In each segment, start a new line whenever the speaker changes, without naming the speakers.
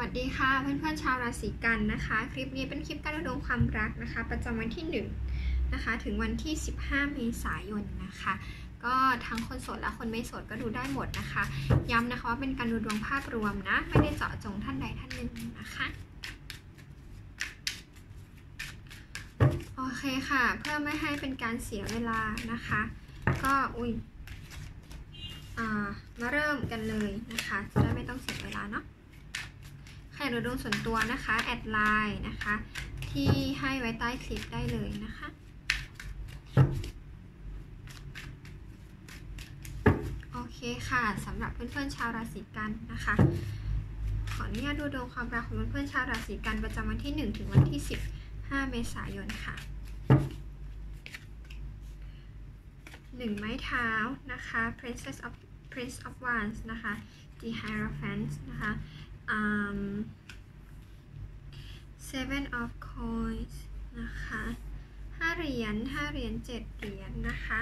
วัสดีค่ะเพื่อนๆชาวราศีกันนะคะ คลิปนี้เป็นคลิปการดูดวงความรักนะคะ ประจำวันที่1นะคะถึงวันที่ 15 เมษายนนะคะ ก็ทั้งคนโสดและคนไม่โสดก็ดูได้หมดนะคะ ย้ำนะคะว่าเป็นการดูดวงภาพรวมนะ ไม่ได้เจาะจงท่านใดท่านหนึ่งนะคะโอเคค่ะ เพื่อไม่ให้เป็นการเสียเวลานะคะ ก็อุ้ยมาเริ่มกันเลยนะคะ จะได้ไม่ต้องเสียเวลาเนาะ ครดูดวงส่วนตัวนะคะ แอดไลน์นะคะ ที่ให้ไว้ใต้คลิปได้เลยนะคะ โอเคค่ะสำหรับเพื่อนๆชาวราศีกันนะคะ ขออนุญาตดูดวงความรักของเพื่อนๆชาวราศีกันประจำวันที่ 1 ถึงวันที่ 15 เมษายนค่ะหนึ่งไม้เท้านะคะ Princess of Prince of Wands นะคะ The Hierophant นะคะ um, Seven of Coins นะคะห้าเหรียญห้าเหรียญเจ็ดเหรียญนะคะ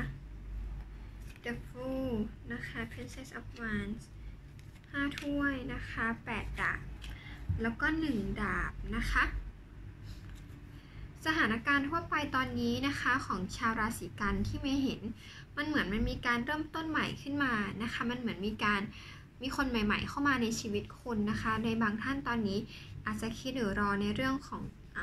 The Fool นะคะ Princess of Wands ห้าถ้วยนะคะแปดดาบ แล้วก็หนึ่งดาบนะคะสถานการณ์ทั่วไปตอนนี้นะคะของชาวราศีกันที่ไม่เห็น มันเหมือนมันมีการเริ่มต้นใหม่ขึ้นมานะคะ มันเหมือนมีการ มีคนใหม่ ๆ เข้ามาในชีวิตคุณนะคะ ในบางท่านตอนนี้อาจจะคิดหรือรอในเรื่องของอ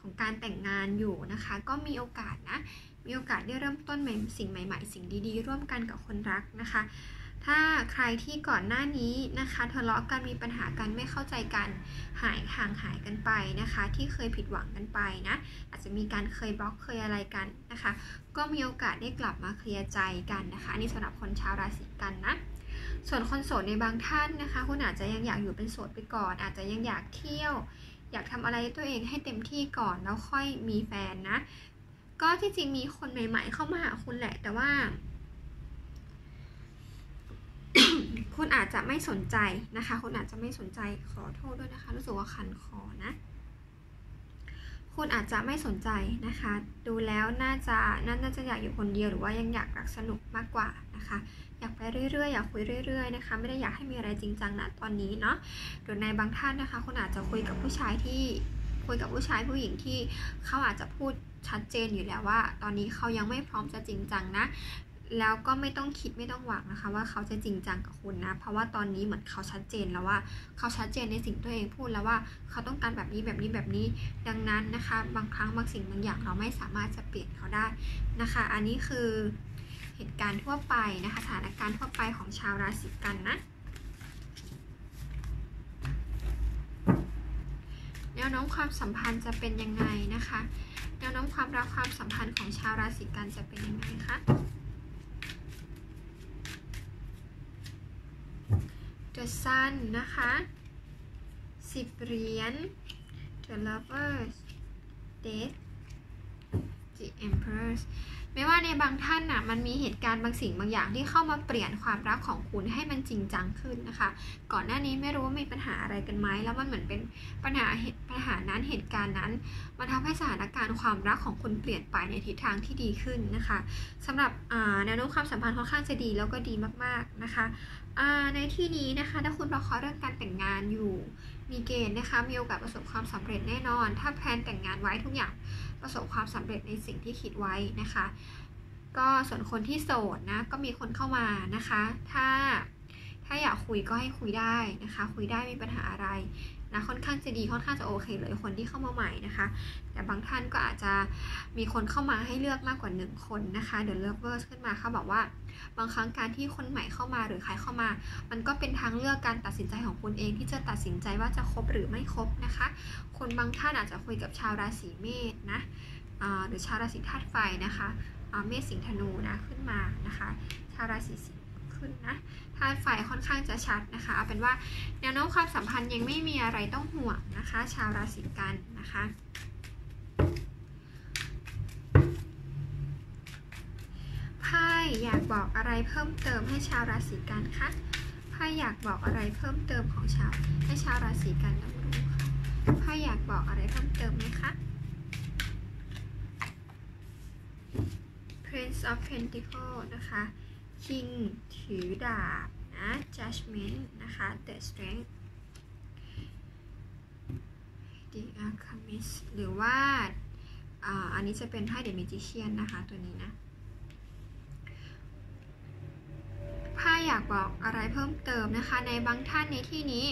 ของการแต่งงานอยู่นะคะ ก็มีโอกาสนะ มีโอกาสได้เริ่มต้นใหม่สิ่งใหม่ ๆ สิ่งดีๆ ร่วมกันกับคนรักนะคะ ถ้าใครที่ก่อนหน้านี้นะคะทะเลาะกันมีปัญหากันไม่เข้าใจกันหายห่างหายกันไปนะคะ ที่เคยผิดหวังกันไปนะอาจจะมีการเคยบล็อกเคยอะไรกันนะคะ ก็มีโอกาสได้กลับมาเคลียร์ใจกันนะคะอันนี้สำหรับคนชาวราศีกันนะ ส่วนคนโสดในบางท่านนะคะ คุณอาจจะยังอยากอยู่เป็นโสดไปก่อน อาจจะยังอยากเที่ยว อยากทำอะไรตัวเองให้เต็มที่ก่อนแล้วค่อยมีแฟนนะ ก็ที่จริงมีคนใหม่ ๆ เข้ามาหาคุณแหละ แต่ว่า คุณอาจจะไม่สนใจนะคะ คุณอาจจะไม่สนใจขอโทษด้วยนะคะ รู้สึกว่าคันคอนะคุณอาจจะไม่สนใจนะคะ ดูแล้วน่าจะน่าจะอยากอยู่คนเดียวหรือว่ายังอยากรักสนุกมากกว่านะคะ เรื่อยๆอยากคุยเรื่อยๆนะคะไม่ได้อยากให้มีอะไรจริงจังนะตอนนี้เนาะหรือในบางท่านนะคะคุณอาจจะคุยกับผู้ชายที่คุยกับผู้ชายผู้หญิงที่เขาอาจจะพูดชัดเจนอยู่แล้วว่า ตอนนี้เขายังไม่พร้อมจะจริงจังนะแล้วก็ไม่ต้องคิดไม่ต้องหวังนะคะ ว่าเขาจะจริงจังกับคุณนะ เพราะว่าตอนนี้เหมือนเขาชัดเจนแล้วว่าเขาชัดเจนในสิ่งตัวเองพูดแล้วว่าเขาต้องการแบบนี้แบบนี้แบบนี้ ดังนั้นนะคะ บางครั้งบางสิ่งบางอย่างเราไม่สามารถจะเปลี่ยนเขาได้นะคะ อันนี้คือ เหตุการณ์ทั่วไปนะคะสถานการณ์ทั่วไปของชาวราศีกันนะแนวโน้มความสัมพันธ์จะเป็นยังไงนะคะแนวโน้มความรักความสัมพันธ์ของชาวราศีกันจะเป็นยังไงคะ The Sun นะคะสิบเหรียญ The Lovers Death The Empress ไม่ว่าในบางท่านน่ะมันมีเหตุการณ์บางสิ่งบางอย่างที่เข้ามาเปลี่ยนความรักของคุณให้มันจริงจังขึ้นนะคะ ก่อนหน้านี้ไม่รู้ว่ามีปัญหาอะไรกันไหมแล้วมันเหมือนเป็นปัญหาเหตุปัญหานั้นเหตุการณ์นั้น มันทำให้สถานการณ์ความรักของคุณเปลี่ยนไปในทิศทางที่ดีขึ้นนะคะสำหรับแนวโน้มความสัมพันธ์ค่อนข้างจะดีแล้วก็ดีมากๆนะคะในที่นี้นะคะถ้าคุณรอคอยเรื่องการแต่งงานอยู่มีเกณฑ์นะคะมีโอกาสประสบความสำเร็จแน่นอน ถ้าแพลนแต่งงานไว้ทุกอย่าง ประสบความสำเร็จในสิ่งที่คิดไว้นะคะ ก็ส่วนคนที่โสดนะก็มีคนเข้ามานะคะ ถ้าากคุยก็ให้คุยได้นะคะ คุยได้ไม่มีปัญหาอะไรนะค่อนข้างจะดีค่อนข้างจะโอเคเลยคนที่เข้ามาใหม่นะคะ แต่บางท่านก็อาจจะมีคนเข้ามาให้เลือกมากกว่าหนึ่งคนนะคะเดี๋ยวเลือกเวอร์ขึ้นมาเขาบอกว่า บางครั้งการที่คนใหม่เข้ามาหรือใครเข้ามา มันก็เป็นทางเลือกการตัดสินใจของคุณเองที่จะตัดสินใจว่าจะคบหรือไม่คบนะคะ คนบางท่านอาจจะคุยกับชาวราศีเมษนะหรือชาวราศีธาตุไฟนะคะเมษสิงห์ธนูนะขึ้นมานะคะ ชาวราศีสิง ขึ้นนะธาตุไฟค่อนข้างจะชัดนะคะเอาเป็นว่าแนวโน้มความสัมพันธ์ยังไม่มีอะไรต้องห่วงนะคะ ชาวราศีกันนะคะ ไพ่อยากบอกอะไรเพิ่มเติมให้ชาวราศีกันคะไพ่อยากบอกอะไรเพิ่มเติมของชาวให้ชาวราศีกันต้องรู้ค่ะไพ่อยากบอกอะไรเพิ่มเติมไหมคะ Prince of Pentacle นะคะ King ถือดาบนะ Judgment นะคะ The Strength The Alchemist หรือว่าอ่าอันนี้จะเป็นไพ่เดมิจิเชียนนะคะ ตัวนี้นะไพ่อยากบอกอะไรเพิ่มเติมนะคะ ในบางท่านในที่นี้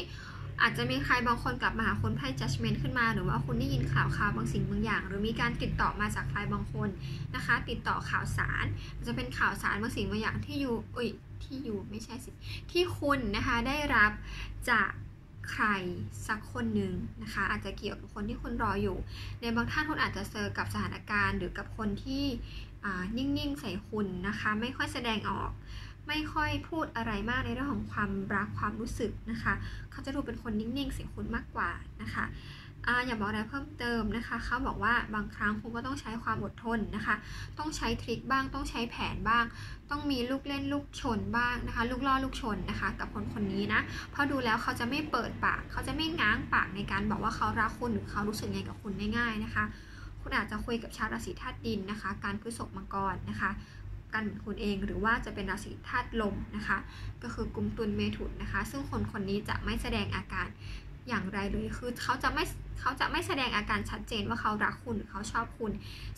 อาจจะมีใครบางคนกลับมาหาคนไพ่ judgment ขึ้นมา หรือว่าคุณได้ยินข่าวข่าวบางสิ่งบางอย่าง หรือมีการติดต่อมาจากใครบางคนนะคะ ติดต่อข่าวสาร จะเป็นข่าวสารบางสิ่งบางอย่างที่อยู่อุ้ยที่อยู่ไม่ใช่สิที่คุณนะคะได้รับจากใครสักคนหนึ่งนะคะ อาจจะเกี่ยวกับคนที่คุณรออยู่ ในบางท่านคุณอาจจะเจอกับสถานการณ์ หรือกับคนที่นิ่งๆใส่คุณนะคะ ไม่ค่อยแสดงออก ไม่ค่อยพูดอะไรมากในเรื่องของความรักความรู้สึกนะคะ เขาจะดูเป็นคนนิ่งๆใส่คุณมากกว่านะคะออย่าบอกอะไรเพิ่มเติมนะคะ เขาบอกว่าบางครั้งคุณก็ต้องใช้ความอดทนนะคะ ต้องใช้ทริคบ้าง ต้องใช้แผนบ้าง ต้องมีลูกเล่นลูกชนบ้างนะคะ ลูกล่อลูกชนนะคะ กับคนคนนี้นะ เพราะดูแล้วเขาจะไม่เปิดปาก เขาจะไม่ง้างปากในการบอกว่าเขารักคุณหรือเขารู้สึกไงกับคุณง่ายๆนะคะ คุณอาจจะคุยกับชาวราศีธาตุดินนะคะ การพฤษภมังกรนะคะ กันเหมือนคุณเอง หรือว่าจะเป็นราศีธาตุลมนะคะ ก็คือกลุ่มตุลเมถุนนะคะ ซึ่งคนคนนี้จะไม่แสดงอาการอย่างไรเลยคือเขาจะไม่เขาจะไม่แสดงอาการชัดเจนว่าเขารักคุณหรือเขาชอบคุณ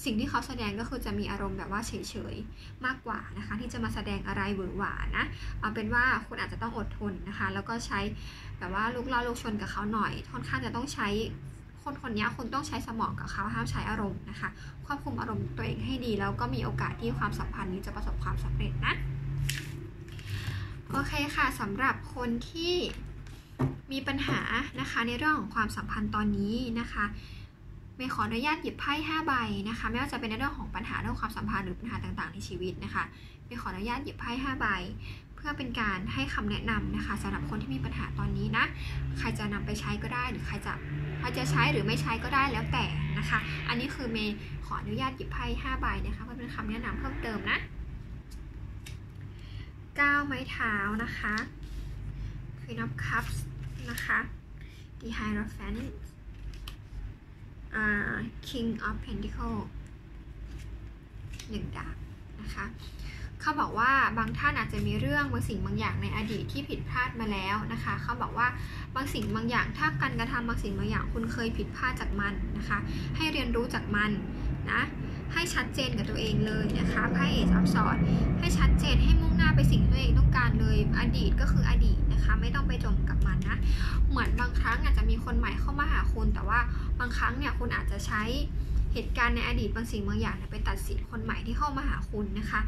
สิ่งที่เขาแสดงก็คือจะมีอารมณ์แบบว่าเฉยๆมากกว่านะคะ ที่จะมาแสดงอะไรหวือหวานะเอาเป็นว่าคุณอาจจะต้องอดทนนะคะ แล้วก็ใช้แบบว่าลูกล่อลูกชนกับเขาหน่อยค่อนข้างจะต้องใช้ คนคนนี้คุณต้องใช้สมองกับเขาห้ามใช้อารมณ์นะคะ ควบคุมอารมณ์ตัวเองให้ดี แล้วก็มีโอกาสที่ความสัมพันธ์นี้จะประสบความสำเร็จนะ โอเคค่ะสำหรับคนที่มีปัญหานะคะในเรื่องของความสัมพันธ์ตอนนี้นะคะเมย์ขออนุญาตหยิบไพ่5ใบนะคะไม่ว่าจะเป็นในเรื่องของปัญหาเรื่องความสัมพันธ์หรือปัญหาต่างๆ ในชีวิตนะคะเมย์ขออนุญาตหยิบไพ่5ใบ เพื่อเป็นการให้คำแนะนำนะคะสำหรับคนที่มีปัญหาตอนนี้นะ ใครจะนำไปใช้ก็ได้หรือใครจะใครจะใช้หรือไม่ใช้ก็ได้แล้วแต่นะคะ อันนี้คือเมย์ขออนุญาตหยิบไพ่5ใบนะคะเพื่อเป็นคำแนะนำเพิ่มเติมนะ9ไม้เท้านะคะ Queen of Cups นะคะ The Hierophant uh, King of Pentacle หนึ่งดาบนะคะ เขาบอกว่าบางท่านอาจจะมีเรื่องบางสิ่งบางอย่างในอดีตที่ผิดพลาดมาแล้วนะคะ เขาบอกว่าบางสิ่งบางอย่างถ้าการกระทำบางสิ่งบางอย่างคุณเคยผิดพลาดจากมันนะคะ ให้เรียนรู้จากมันนะให้ชัดเจนกับตัวเองเลยนะคะไพ่เอซับซอดให้ชัดเจนให้มุ่งหน้าไปสิ่งที่ตัวเองต้องการเลยอดีตก็คืออดีตนะคะ ไม่ต้องไปจมกับมันนะเหมือนบางครั้งอาจจะมีคนใหม่เข้ามาหาคุณแต่ว่าบางครั้งเนี่ยคุณอาจจะใช้เหตุการณ์ในอดีตบางสิ่งบางอย่างไปตัดสินคนใหม่ที่เข้ามาหาคุณนะคะ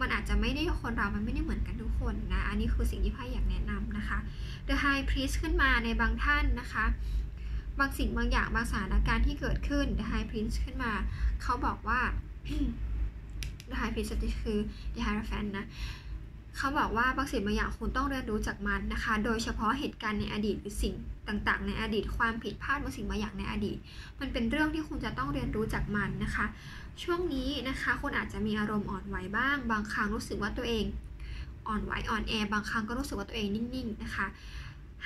มันอาจจะไม่ได้คนเรามันไม่ได้เหมือนกันทุกคนนะ อันนี้คือสิ่งที่ไพ่อยากแนะนำนะคะ The High Priest ขึ้นมาในบางท่านนะคะ บางสิ่งบางอย่างบางสถานการณ์ที่เกิดขึ้น The High Priest ขึ้นมา เขาบอกว่า The High Priest คือ The Hierophant นะ เขาบอกว่าบางสิ่งบางอย่างคุณต้องเรียนรู้จากมันนะคะ โดยเฉพาะเหตุการณ์ในอดีตหรือสิ่งต่างๆ ในอดีตความผิดพลาดบางสิ่งบางอย่างในอดีต มันเป็นเรื่องที่คุณจะต้องเรียนรู้จากมันนะคะ ช่วงนี้นะคะคุณอาจจะมีอารมณ์อ่อนไหวบ้าง บางครั้งรู้สึกว่าตัวเอง อ่อนไหวอ่อนแอบางครั้งก็รู้สึกว่าตัวเองนิ่งๆนะคะ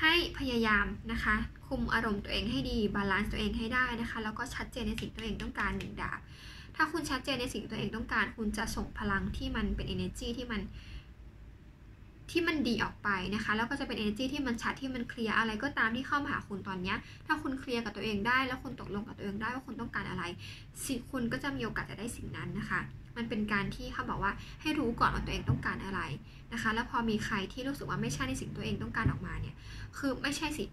ให้พยายามนะคะ คุมอารมณ์ตัวเองให้ดีบาลานซ์ตัวเองให้ได้นะคะ แล้วก็ชัดเจนในสิ่งตัวเองต้องการหนึ่งดาบถ้าคุณชัดเจนในสิ่งตัวเองต้องการ คุณจะส่งพลังที่มันเป็น energy ที่มัน ที่มันดีออกไปนะคะ แล้วก็จะเป็น energy ที่มันชัดที่มันเคลียร์อะไรก็ตามที่เข้ามาหาคุณตอนนี้ถ้าคุณเคลียร์กับตัวเองได้ แล้วคุณตกลงกับตัวเองได้ว่าคุณต้องการอะไรสิคุณก็จะมีโอกาสจะได้สิ่งนั้นนะคะ มันเป็นการที่เขาบอกว่าให้รู้ก่อนว่าตัวเองต้องการอะไรนะคะ แล้วพอมีใครที่รู้สึกว่าไม่ใช่ในสิ่งตัวเองต้องการออกมาเนี่ยคือไม่ใช่สิ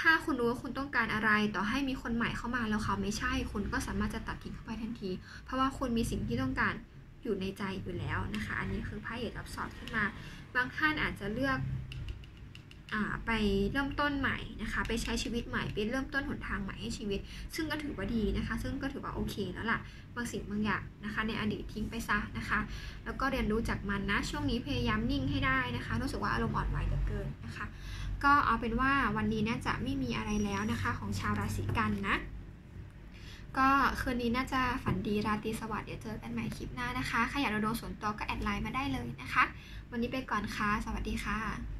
ถ้าคุณรู้ว่าคุณต้องการอะไร ต่อให้มีคนใหม่เข้ามาแล้วเขาไม่ใช่ คุณก็สามารถจะตัดทิ้งเข้าไปทันที เพราะว่าคุณมีสิ่งที่ต้องการ อยู่ในใจอยู่แล้วนะคะ อันนี้คือไพ่เอกรับสอดขึ้นมา บางท่านอาจจะเลือกอไปเริ่มต้นใหม่นะคะ ไปใช้ชีวิตใหม่ไปเริ่มต้นหนทางใหม่ให้ชีวิต ซึ่งก็ถือว่าดีนะคะ ซึ่งก็ถือว่าโอเคแล้วล่ะบางสิ่งบางอย่างนะคะ ในอดีตทิ้งไปซะนะคะ แล้วก็เรียนรู้จากมันนะช่วงนี้พยายามนิ่งให้ได้นะคะ รู้สึกว่าอารมณ์อ่อนไหวเหลือเกินนะคะ ก็เอาเป็นว่าวันนี้น่าจะไม่มีอะไรแล้วนะคะ ของชาวราศีกันนะ ก็คืนนี้น่าจะฝันดีราตรีสวัสดิ์เดี๋ยวเจอกันใหม่คลิปหน้านะคะ ใครอยากดูดวงส่วนตัวก็แอดไลน์มาได้เลยนะคะ วันนี้ไปก่อนค่ะ สวัสดีค่ะ